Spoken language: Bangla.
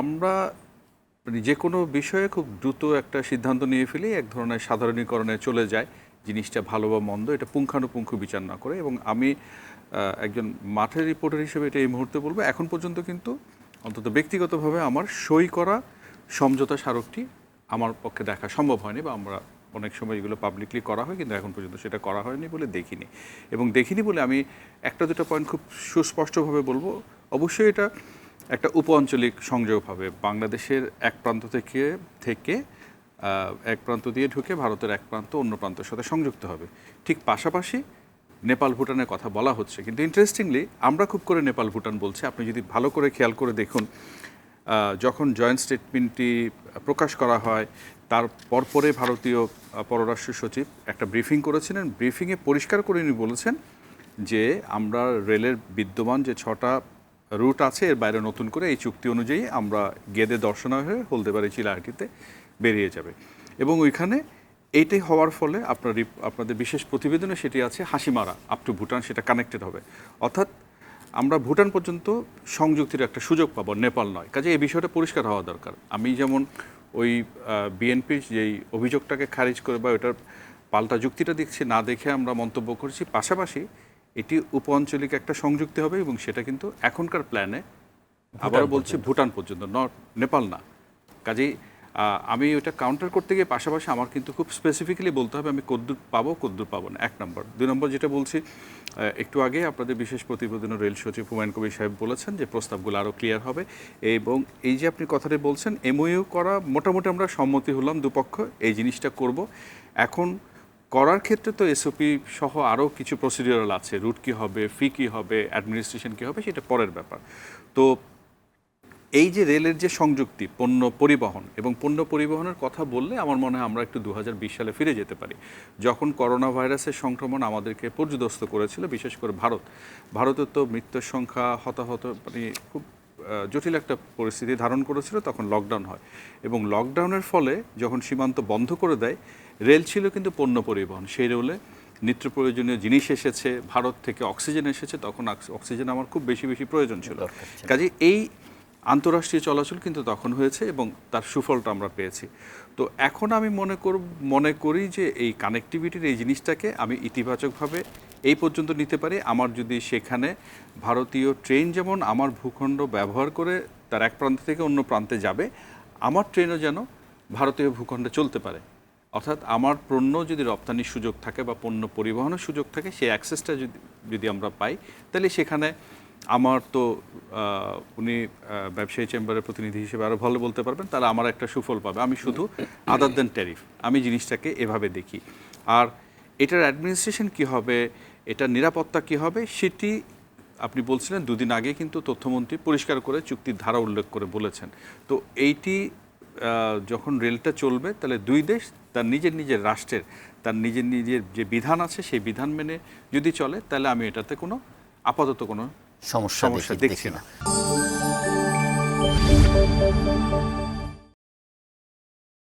আমরা মানে যে কোনো বিষয়ে খুব দ্রুত একটা সিদ্ধান্ত নিয়ে ফেলি এক ধরনের সাধারণীকরণে চলে যায় জিনিসটা ভালো বা মন্দ, এটা পুঙ্খানুপুঙ্খ বিচার না করে। এবং আমি একজন মাঠের রিপোর্টার হিসেবে এটা এই মুহূর্তে বলব, এখন পর্যন্ত কিন্তু অন্তত ব্যক্তিগতভাবে আমার সই করা সমঝোতা স্মারকটি আমার পক্ষে দেখা সম্ভব হয়নি বা আমরা অনেক সময় এগুলো পাবলিকলি করা হয়, কিন্তু এখন পর্যন্ত সেটা করা হয়নি বলে দেখিনি। এবং দেখিনি বলে আমি একটা দুটো পয়েন্ট খুব সুস্পষ্টভাবে বলব, অবশ্যই এটা একটা উপ আঞ্চলিক সংযোগ হবে। বাংলাদেশের এক প্রান্ত থেকে থেকে এক প্রান্ত দিয়ে ঢুকে ভারতের এক প্রান্ত অন্য প্রান্তের সাথে সংযুক্ত হবে। ঠিক পাশাপাশি নেপাল, ভুটানের কথা বলা হচ্ছে। কিন্তু ইন্টারেস্টিংলি আমরা খুব করে নেপাল, ভুটান বলছি। আপনি যদি ভালো করে খেয়াল করে দেখুন যখন জয়েন্ট স্টেটমেন্টটি প্রকাশ করা হয়, তার পরপরে ভারতীয় পররাষ্ট্র সচিব একটা ব্রিফিং করেছিলেন। ব্রিফিংয়ে পরিষ্কার করে উনি বলেছেন যে, আমরা রেলের বিদ্যমান যে ছটা রুট আছে, এর বাইরে নতুন করে এই চুক্তি অনুযায়ী আমরা গেদে দর্শনা হয়ে হলদেবাড়ি চিলাহাটিতে বেরিয়ে যাবে। এবং ওইখানে এইটাই হওয়ার ফলে আপনার আপনাদের বিশেষ প্রতিবেদনে সেটি আছে, হাসিমারা আপ টু ভুটান, সেটা কানেক্টেড হবে। অর্থাৎ আমরা ভুটান পর্যন্ত সংযুক্তির একটা সুযোগ পাবো, নেপাল নয়। কাজে এই বিষয়টা পরিষ্কার হওয়া দরকার। আমি যেমন ওই বিএনপির যেই অভিযোগটাকে খারিজ করে বা ওটার পাল্টা যুক্তিটা দেখছি, না দেখে আমরা মন্তব্য করছি, পাশাপাশি এটি উপ আঞ্চলিক একটা সংযুক্তি হবে এবং সেটা কিন্তু এখনকার প্ল্যানে আবার বলছি ভুটান পর্যন্ত নট নেপাল না। কাজেই আমি ওটা কাউন্টার করতে গিয়ে পাশাপাশি আমার কিন্তু খুব স্পেসিফিক্যালি বলতে হবে আমি কদ্দূর পাবো কদ্দূর পাবো না এক নম্বর দুই নম্বর যেটা বলছি একটু আগে আপনাদের বিশেষ প্রতিবেদনে রেল সচিব হুমায়ুন কবির সাহেব বলেছেন যে প্রস্তাবগুলো আরও ক্লিয়ার হবে এবং এই যে আপনি কথাটি বলছেন এমওইউ করা মোটামুটি আমরা সম্মতি হলাম দুপক্ষ এই জিনিসটা করব। এখন করার ক্ষেত্রে তো এসওপি সহ আরও কিছু প্রসিডিউরাল আছে। রুট কী হবে ফি কী হবে অ্যাডমিনিস্ট্রেশন কী হবে, সেটা পরের ব্যাপার। তো এই যে রেলের যে সংযুক্তি, পণ্য পরিবহন এবং পণ্য পরিবহনের কথা বললে আমার মনে হয় আমরা একটু দু হাজার বিশ সালে ফিরে যেতে পারি। যখন করোনা ভাইরাসের সংক্রমণ আমাদেরকে পর্যদস্ত করেছিল, বিশেষ করে ভারত। ভারতের তো মৃত্যুর সংখ্যা হতাহত মানে খুব জটিল একটা পরিস্থিতি ধারণ করেছিল তখন লকডাউন হয়। এবং লকডাউনের ফলে যখন সীমান্ত বন্ধ করে দেয় রেল ছিল কিন্তু পণ্য পরিবহন। সেই রেলে নিত্য প্রয়োজনীয় জিনিস এসেছে ভারত থেকে অক্সিজেন এসেছে তখন অক্সিজেন আমার খুব বেশি বেশি প্রয়োজন ছিল। কাজে এই আন্তরাষ্ট্রীয় চলাচল কিন্তু তখন হয়েছে এবং তার সুফলটা আমরা পেয়েছি। তো এখন আমি মনে কর মনে করি যে এই কানেক্টিভিটির এই জিনিসটাকে আমি ইতিবাচকভাবে এই পর্যন্ত নিতে পারি। আমার যদি সেখানে ভারতীয় ট্রেন যেমন আমার ভূখণ্ড ব্যবহার করে তার এক প্রান্ত থেকে অন্য প্রান্তে যাবে, আমার ট্রেনও যেন ভারতীয় ভূখণ্ডে চলতে পারে। অর্থাৎ আমার পণ্য যদি রপ্তানির সুযোগ থাকে বা পণ্য পরিবহনের সুযোগ থাকে, সেই অ্যাক্সেসটা যদি যদি আমরা পাই, তাহলে সেখানে আমার তো উনি ব্যবসায়ী চেম্বারের প্রতিনিধি হিসেবে আরও ভালো বলতে পারবেন, তাহলে আমার একটা সুফল পাবে। আমি শুধু আদার দেন ট্যারিফ আমি জিনিসটাকে এভাবে দেখি। আর এটার অ্যাডমিনিস্ট্রেশন কি হবে? এটার নিরাপত্তা কি হবে সেটি আপনি বলছিলেন দুদিন আগে কিন্তু তথ্যমন্ত্রী পরিষ্কার করে চুক্তির ধারা উল্লেখ করে বলেছেন। তো এইটি যখন রেলটা চলবে তাহলে দুই দেশ তার নিজের নিজের রাষ্ট্রের তার নিজের নিজের যে বিধান আছে সেই বিধান মেনে যদি চলে তাহলে আমি এটাতে কোনো আপাতত কোনো সমস্যা সমস্যা দেখছি না।